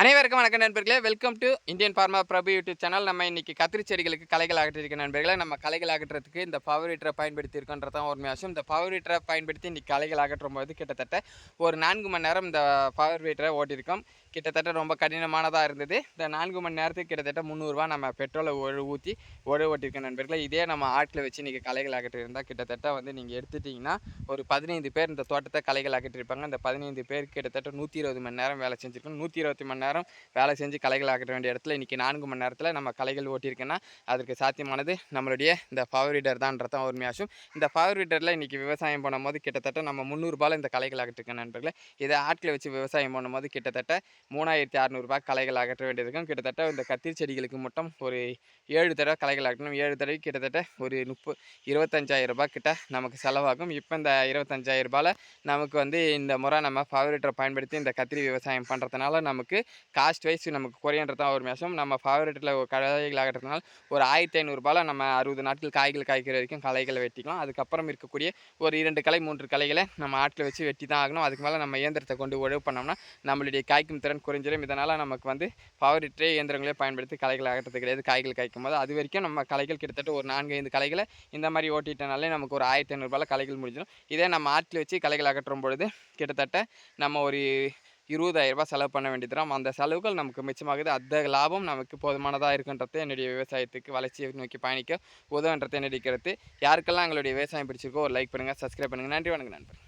அனைவருக்கும் வணக்கம் நண்பர்களே. Welcome to Indian pharma Prabhu YouTube channel நம்ம இன்றைக்கி கத்திரி செடிகளுக்கு களைகள் அகற்றிருக்க நண்பர்களே. நம்ம களைகள் அகற்றுறதுக்கு இந்த பவர் ஹீட்டரை பயன்படுத்தி இருக்கோன்றதான் ஒரு விஷயம் இந்த பவர் ஹீட்டரை பயன்படுத்தி இன்றைக்கி களைகள் அகற்றும் போது கிட்டத்தட்ட ஒரு நான்கு மணி நேரம் இந்த பவர் ஹீட்டரை ஓட்டியிருக்கோம். கிட்டத்தட்ட ரொம்ப கடினமானதாக இருந்தது. இந்த நான்கு மணி நேரத்துக்கு கிட்டத்தட்ட முந்நூறுரூவா நம்ம பெட்ரோலை ஒழு ஊற்றி ஒழு ஓட்டியிருக்க நண்பர்களே. இதே நம்ம ஆட்டில் வச்சு இன்றைக்கி களைகள் அகற்றிருந்தால் கிட்டத்தட்ட வந்து நீங்கள் எடுத்துட்டிங்கன்னா ஒரு பதினைந்து பேர் இந்த தோட்டத்தை களைகள் அகற்றிருப்பாங்க இந்த பதினைந்து பேர் கிட்டத்தட்ட நூற்றி இருபது மணி நேரம் வேலை செஞ்சுருக்கோம். நூற்றி இருபத்தி மணி நேரம் வேலை செஞ்சு களைகள் ஆக்க வேண்டிய இடத்துல இன்றைக்கி நான்கு மணி நேரத்தில் நம்ம களைகள் ஓட்டியிருக்கேன்னா அதற்கு சாத்தியமானது நம்மளுடைய இந்த பவர் ரீடர் தான்றதான் உண்மையாச்சும் இந்த பவர் ரீடரில் இன்றைக்கி விவசாயம் பண்ணும்போது கிட்டத்தட்ட நம்ம முந்நூறுபால இந்த கலைகள் அகற்றிருக்கேன் நண்பர்களே. இதை ஆட்களை வச்சு விவசாயம் பண்ணும்போது கிட்டத்தட்ட மூணாயிரத்தி அறநூறுபா கலைகள் அகற்ற வேண்டியிருக்கும் கிட்டத்தட்ட இந்த கத்திரி செடிகளுக்கு மட்டும் ஒரு ஏழு தடவை கலைகள் அகற்றணும் ஏழு தடவை கிட்டத்தட்ட ஒரு முப்பது இருபத்தஞ்சாயிரம் ரூபாய் கிட்ட நமக்கு செலவாகும். இப்போ இந்த இருபத்தஞ்சாயிரம் ரூபாயில் நமக்கு வந்து இந்த முறை நம்ம ஃபேவரேட்டரை பயன்படுத்தி இந்த கத்திரி விவசாயம் பண்ணுறதுனால நமக்கு காஸ்ட் வைஸ் நமக்கு குறையன்றது தான் ஒரு மேசம். நம்ம ஃபேவரட்டில் களைகள் ஆகிறதுனால ஒரு ஆயிரத்தி ஐநூறுரூபாவில் நம்ம அறுபது நாட்கள் காய்கள் காய்க்கிற வரைக்கும் களைகளை வெட்டிக்கலாம். அதுக்கப்புறம் இருக்கக்கூடிய ஒரு இரண்டு கலை மூன்று களைகளை நம்ம ஆட்டில் வச்சு வெட்டி தான் ஆகணும். அதுக்கு மேலே நம்ம இயந்திரத்தை கொண்டு உழவு பண்ணோம்னா நம்மளுடைய காய்க்கும் திறன் குறைஞ்சிடும் இதனால் நமக்கு வந்து ஃபேவரட்டே இயந்திரங்களே பயன்படுத்தி களைகள் ஆகிறது கிடையாது. காய்கள் காய்க்கும் போது அது வரைக்கும் நம்ம களைகள் கிட்டத்தட்ட ஒரு நான்கு ஐந்து களைகளை இந்த மாதிரி ஓட்டிட்டனாலே நமக்கு ஒரு ஆயிரத்தி ஐநூறுரூபாவில் களைகள் முடிஞ்சிடும் இதே நம்ம ஆட்டில் வச்சு களைகள் அகற்றும் பொழுது கிட்டத்தட்ட நம்ம ஒரு இருபதாயிரரூபா செலவு பண்ண வேண்டியதுதான் அந்த செலவுகள் நமக்கு மிச்சமாகுது. அந்த லாபம் நமக்கு போதுமானதாக இருக்குன்றது என்னுடைய விவசாயத்துக்கு வளர்ச்சியை நோக்கி பயணிக்க உதவுன்றது நினைக்கிறது யாருக்கெல்லாம் எங்களுடைய விவசாயம் பிடிச்சிருக்கோ ஒரு லைக் பண்ணுங்கள் சப்ஸ்கிரைப் பண்ணுங்கள் நன்றி வணக்கம் நண்பர்